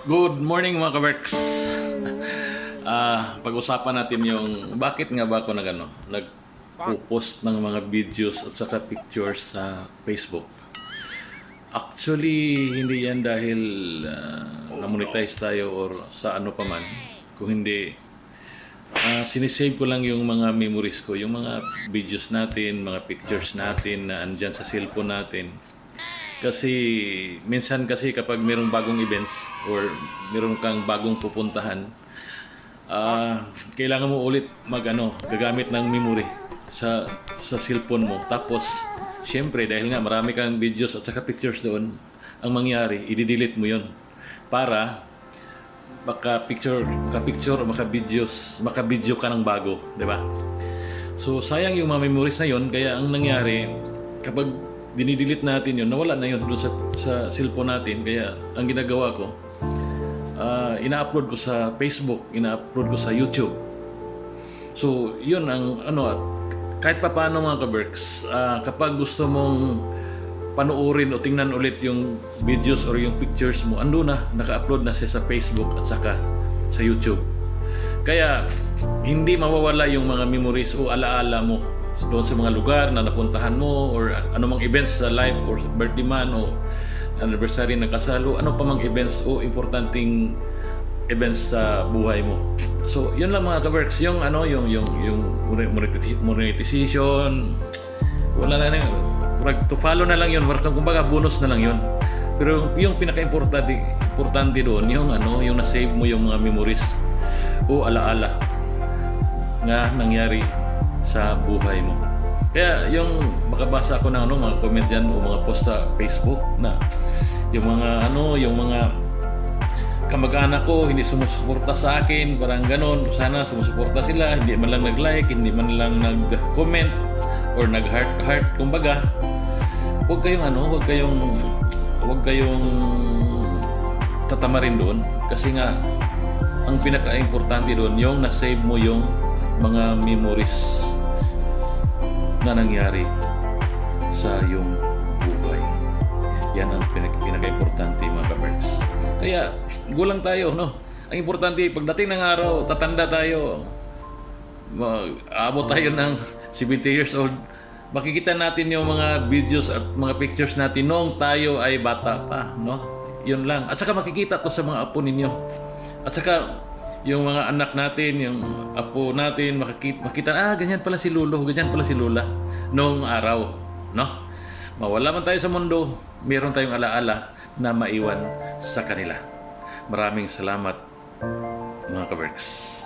Good morning mga kaberks. Ah, pag-usapan natin yung bakit nga ba ako nag ano, nagpo-post ng mga videos at saka pictures sa Facebook. Actually, hindi yan dahil ah, na-monetize tayo or sa ano pa man. Kung hindi, ah, sinisave ko lang yung mga memories ko, yung mga videos natin, mga pictures natin na andyan sa cellphone natin. Kasi minsan kasi kapag mayroong bagong events or mayroong kang bagong pupuntahan, ah kailangan mo ulit mag ano, gagamit ng memory sa sa cellphone mo. Tapos syempre dahil nga marami kang videos at saka pictures doon, ang mangyari, i-delete mo 'yon para maka picture, maka picture maka videos, maka video ka ng bago, 'di ba? So sayang yung mga memories na 'yon, kaya ang nangyari kapag dinidelete natin 'yon, nawala na doon sa sa cellphone natin, kaya ang ginagawa ko ah, ina-upload ko sa Facebook, ina-upload ko sa YouTube. So, 'yun ang ano at kahit pa paano mga ka-Berks, ah, kapag gusto mong panuorin o tingnan ulit yung videos or yung pictures mo, ando na, naka-upload na siya sa Facebook at saka sa YouTube. Kaya hindi mawawala yung mga memories o alaala mo doon sa mga lugar na napuntahan mo or anumang events sa life or birthday man o anniversary ng kasal o ano pa mang events o importanteng events sa buhay mo. So, yun lang mga ka-works, yung ano, yung yung yung monetiz- monetization, wala na lang, to follow na lang yun, kumbaga bonus na lang yun. Pero yung pinaka-importante importante doon, yung ano, yung na-save mo yung mga memories o alaala nga nangyari sa buhay mo. Kaya yung makabasa ko ng ano, mga comment yan o mga post sa Facebook na yung mga ano, yung mga kamag-anak ko hindi sumusuporta sa akin, parang ganon. Sana sumusuporta sila, hindi man lang nag-like, hindi man lang nag-comment or nag-heart-heart. Kumbaga, huwag kayong ano, huwag kayong huwag kayong tatamarin doon kasi nga ang pinaka-importante doon yung na-save mo yung mga memories na nangyari sa iyong buhay. Yan ang pinag- pinaka-importante mga kaberks. Kaya, gulang tayo, no? Ang importante, pagdating ng araw, tatanda tayo. Mag-abot tayo ng 70 years old. Makikita natin yung mga videos at mga pictures natin noong tayo ay bata pa, no? Yun lang. At saka makikita to sa mga apo ninyo. At saka, yung mga anak natin, yung apo natin, makikita, makita, ah, ganyan pala si Lulo, ganyan pala si Lula noong araw, no? Mawala man tayo sa mundo, meron tayong alaala na maiwan sa kanila. Maraming salamat, mga kaberks.